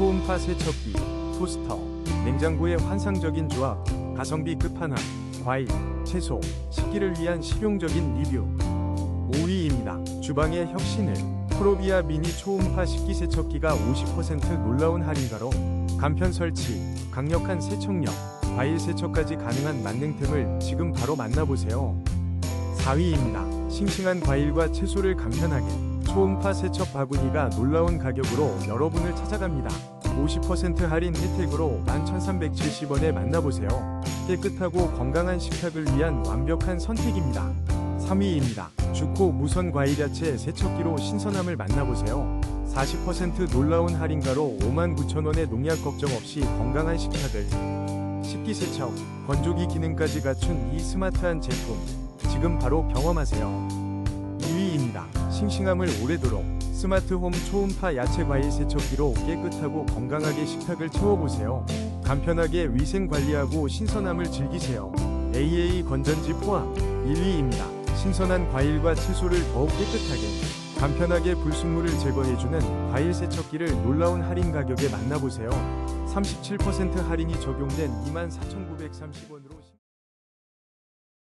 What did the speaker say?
초음파 세척기, 토스터, 냉장고의 환상적인 조합, 가성비 끝판왕, 과일, 채소, 식기를 위한 실용적인 리뷰. 5위입니다. 주방의 혁신을 프로비아 미니 초음파 식기 세척기가 50% 놀라운 할인가로 간편 설치, 강력한 세척력, 과일 세척까지 가능한 만능 템을 지금 바로 만나보세요. 4위입니다. 싱싱한 과일과 채소를 간편하게 초음파 세척 바구니가 놀라운 가격으로 여러분을 찾아갑니다. 50% 할인 혜택으로 11,370원에 만나보세요. 깨끗하고 건강한 식탁을 위한 완벽한 선택입니다. 3위입니다. 주코 무선 과일 야채 세척기로 신선함을 만나보세요. 40% 놀라운 할인가로 59,000원의 농약 걱정 없이 건강한 식탁을 식기 세척, 건조기 기능까지 갖춘 이 스마트한 제품 지금 바로 경험하세요. 2위입니다. 싱싱함을 오래도록 스마트홈 초음파 야채 과일 세척기로 깨끗하고 건강하게 식탁을 채워보세요. 간편하게 위생 관리하고 신선함을 즐기세요. AA 건전지 포함 1위입니다. 신선한 과일과 채소를 더욱 깨끗하게 간편하게 불순물을 제거해주는 과일 세척기를 놀라운 할인 가격에 만나보세요. 37% 할인이 적용된 24,930원으로